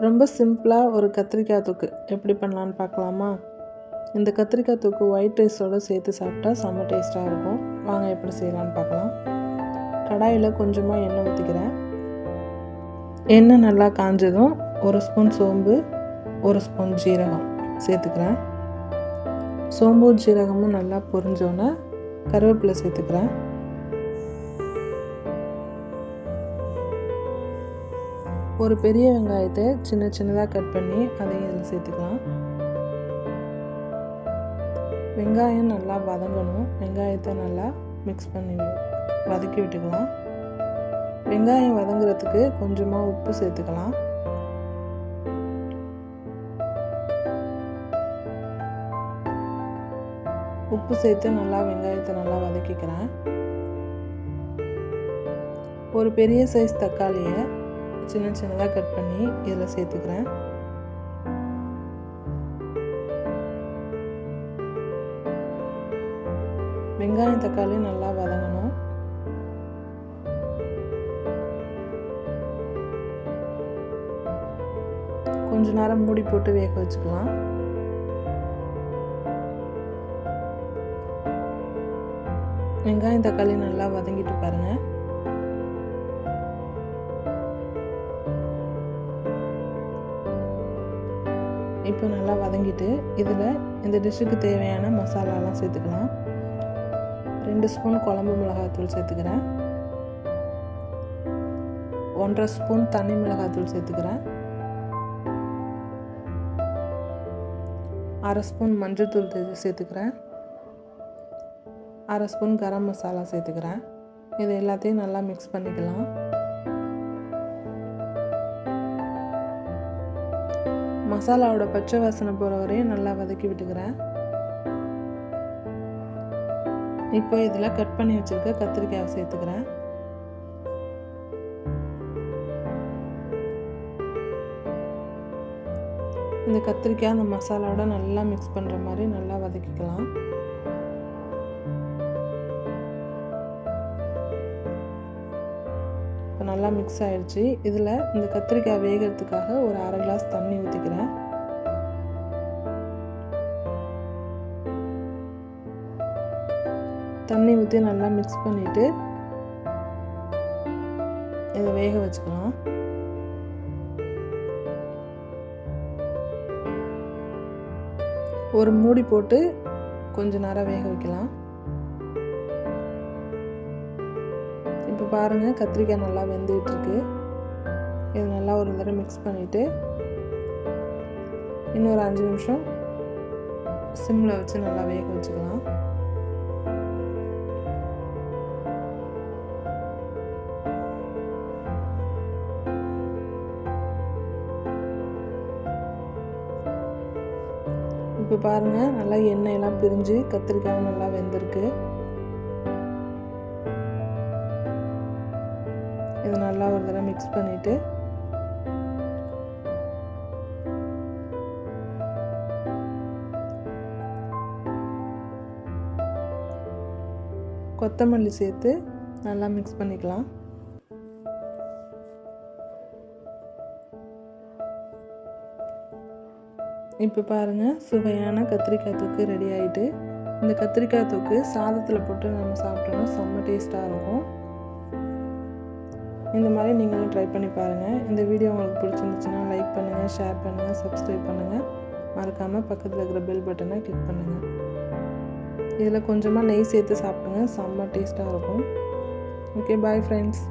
ரொம்ப சிம்பிளாக ஒரு கத்திரிக்காய் தொக்கு எப்படி பண்ணலான்னு பார்க்கலாமா? இந்த கத்திரிக்காய் தொக்கு ஒயிட் ரைஸோடு சேர்த்து சாப்பிட்டா செம்ம டேஸ்ட்டாக இருக்கும். வாங்க எப்படி செய்யலான்னு பார்க்கலாம். கடாயில் கொஞ்சமாக எண்ணெய் ஊற்றிக்கிறேன் எண்ணெய் நல்லா காஞ்சதும் ஒரு ஸ்பூன் சோம்பு ஒரு ஸ்பூன் ஜீரகம் சேர்த்துக்கிறேன். சோம்பு ஜீரகமும் நல்லா பொரிஞ்சோன்னே கருவேப்பிலை சேர்த்துக்கிறேன். ஒரு பெரிய வெங்காயத்தை சின்ன சின்னதாக கட் பண்ணி அதையும் இதில் சேர்த்துக்கலாம். வெங்காயம் நல்லா வதங்கணும். வெங்காயத்தை நல்லா மிக்ஸ் பண்ணி வதக்கி விட்டுக்கலாம். வெங்காயம் வதங்குறதுக்கு கொஞ்சமாக உப்பு சேர்த்துக்கலாம். உப்பு சேர்த்து நல்லா வெங்காயத்தை நல்லா வதக்கிக்கிறேன். ஒரு பெரிய சைஸ் தக்காளியை சின்ன சின்னதாக கட் பண்ணி இதில் சேர்த்துக்கிறேன். வெங்காயம் தக்காளி நல்லா வதங்கணும். கொஞ்ச நேரம் மூடி போட்டு வேக வச்சுக்கலாம். வெங்காயம் தக்காளி நல்லா வதங்கிட்டு பாருங்கள் இப்போ நல்லா வதங்கிட்டு இதில் இந்த டிஷ்ஷுக்கு தேவையான மசாலாலாம் சேர்த்துக்கலாம். ரெண்டு ஸ்பூன் குழம்பு மிளகாத்தூள் சேர்த்துக்கிறேன். ஒன்றரை ஸ்பூன் தனி மிளகாத்தூள் சேர்த்துக்கிறேன். அரை ஸ்பூன் மஞ்சள்தூள் சேர்த்துக்கிறேன். அரை ஸ்பூன் கரம் மசாலா சேர்த்துக்கிறேன். இது எல்லாத்தையும் நல்லா மிக்ஸ் பண்ணிக்கலாம். மசாலாவோட பச்சை வாசனை போகிற வரையும் நல்லா வதக்கி விட்டுக்கிறேன். இப்போ இதில் கட் பண்ணி வச்சுருக்க கத்திரிக்காயை சேர்த்துக்கிறேன். இந்த கத்திரிக்காய் அந்த மசாலாவோட நல்லா மிக்ஸ் பண்ணுற மாதிரி நல்லா வதக்கிக்கலாம். இப்போ நல்லா மிக்ஸ் ஆகிடுச்சு இதில் இந்த கத்திரிக்காய் வேகிறதுக்காக ஒரு அரை கிளாஸ் தண்ணி ஊற்றிக்கிறேன் தண்ணி ஊற்றி நல்லா மிக்ஸ் பண்ணிவிட்டு இதை வேக வச்சுக்கலாம். ஒரு மூடி போட்டு கொஞ்ச நேரம் வேக வைக்கலாம். இப்போ பாருங்கள் கத்திரிக்காய் நல்லா வெந்துகிட்ருக்கு. இது நல்லா ஒரு தடவை மிக்ஸ் பண்ணிவிட்டு இன்னொரு அஞ்சு நிமிஷம் சிம்மில் வச்சு நல்லா வேக வச்சுக்கலாம். இப்போ பாருங்கள் நல்லா எண்ணெயெல்லாம் பிரிஞ்சு கத்திரிக்காய் நல்லா வெந்திருக்கு. இது நல்லா ஒரு தடவை மிக்ஸ் பண்ணிவிட்டு கொத்தமல்லி சேர்த்து நல்லா மிக்ஸ் பண்ணிக்கலாம். இப்போ பாருங்கள் சுவையான கத்திரிக்காய் தொக்கு ரெடி ஆகிட்டு இந்த கத்திரிக்காய் தொக்கு சாதத்தில் போட்டு நம்ம சாப்பிட்டோம்னா செம்ம டேஸ்ட்டாக இருக்கும். இந்த மாதிரி நீங்களும் ட்ரை பண்ணி பாருங்கள் இந்த வீடியோ உங்களுக்கு பிடிச்சிருந்துச்சுன்னா லைக் பண்ணுங்கள் ஷேர் பண்ணுங்கள் சப்ஸ்கிரைப் பண்ணுங்கள் மறக்காமல் பக்கத்தில் இருக்கிற பெல் பட்டனை கிளிக் பண்ணுங்கள் இதில் கொஞ்சமாக நெய் சேர்த்து சாப்பிடுங்க. செம்ம டேஸ்ட்டாக இருக்கும். Okay bye friends